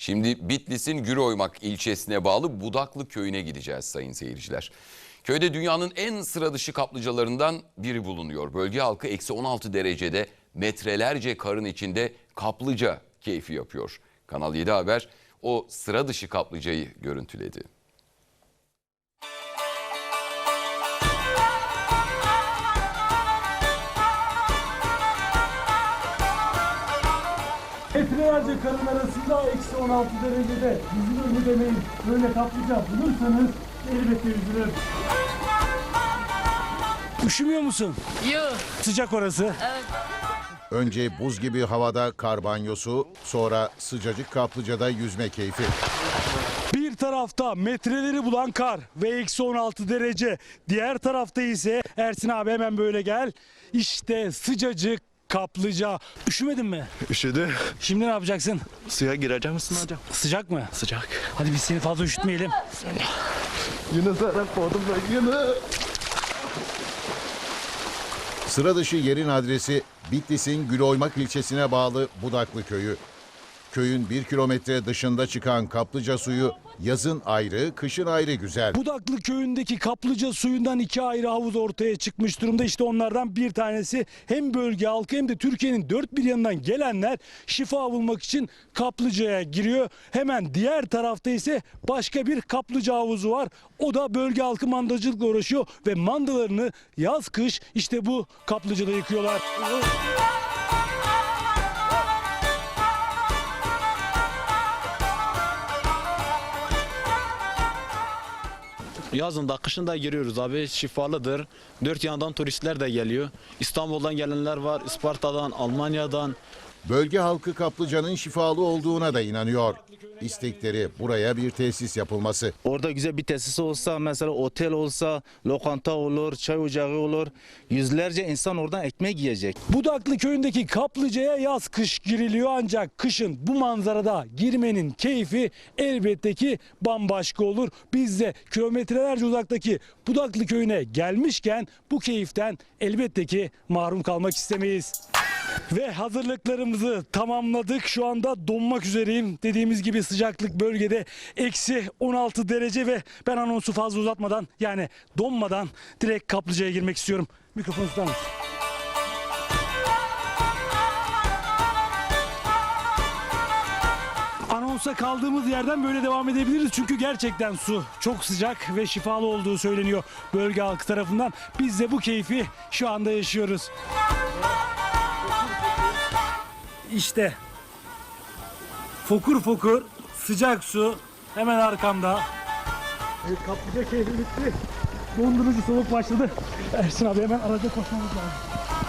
Şimdi Bitlis'in Güroymak ilçesine bağlı Budaklı köyüne gideceğiz sayın seyirciler. Köyde dünyanın en sıra dışı kaplıcalarından biri bulunuyor. Bölge halkı eksi 16 derecede metrelerce karın içinde kaplıca keyfi yapıyor. Kanal 7 Haber o sıra dışı kaplıcayı görüntüledi. Metrelerce karın arasında eksi 16 derecede yüzülür mü demeyin. Böyle kaplıca bulursanız elbette yüzülür. Üşümüyor musun? Yok. Sıcak orası. Önce buz gibi havada kar banyosu, sonra sıcacık kaplıcada yüzme keyfi. Bir tarafta metreleri bulan kar ve eksi 16 derece. Diğer tarafta ise Ersin abi hemen böyle gel. İşte sıcacık kaplıca. Üşümedin mi? Üşüdü. Şimdi ne yapacaksın? Suya gireceğim misin hocam? Sıcak mı? Sıcak. Hadi biz seni fazla üşütmeyelim. Yunus Arap ben Yunus. Sıra dışı yerin adresi Bitlis'in Güloymak ilçesine bağlı Budaklı köyü. Köyün bir kilometre dışında çıkan kaplıca suyu yazın ayrı, kışın ayrı güzel. Budaklı köyündeki kaplıca suyundan iki ayrı havuz ortaya çıkmış durumda. İşte onlardan bir tanesi hem bölge halkı hem de Türkiye'nin dört bir yanından gelenler şifa bulmak için kaplıcaya giriyor. Hemen diğer tarafta ise başka bir kaplıca havuzu var. O da bölge halkı mandacılıkla uğraşıyor ve mandalarını yaz kış işte bu kaplıcada yıkıyorlar. Yazın da da giriyoruz abi şifalıdır. Dört yandan turistler de geliyor. İstanbul'dan gelenler var, Isparta'dan, Almanya'dan. Bölge halkı kaplıcanın şifalı olduğuna da inanıyor. İstekleri buraya bir tesis yapılması. Orada güzel bir tesis olsa mesela otel olsa lokanta olur, çay ocağı olur. Yüzlerce insan oradan ekmek yiyecek. Budaklı köyündeki kaplıcaya yaz kış giriliyor ancak kışın bu manzarada girmenin keyfi elbette ki bambaşka olur. Biz de kilometrelerce uzaktaki Budaklı köyüne gelmişken bu keyiften elbette ki mahrum kalmak istemeyiz. Ve hazırlıklarımızı tamamladık. Şu anda donmak üzereyim. Dediğimiz gibi sıcaklık bölgede eksi 16 derece ve ben anonsu fazla uzatmadan yani donmadan direkt kaplıcaya girmek istiyorum. Mikrofonu tutar mısın? Anonsa kaldığımız yerden böyle devam edebiliriz. Çünkü gerçekten su çok sıcak ve şifalı olduğu söyleniyor bölge halkı tarafından. Biz de bu keyfi şu anda yaşıyoruz. İşte fokur fokur sıcak su hemen arkamda. Evet, kaplıca keyfi bitti. Dondurucu soğuk başladı. Ersin abi hemen araca koşmamız lazım.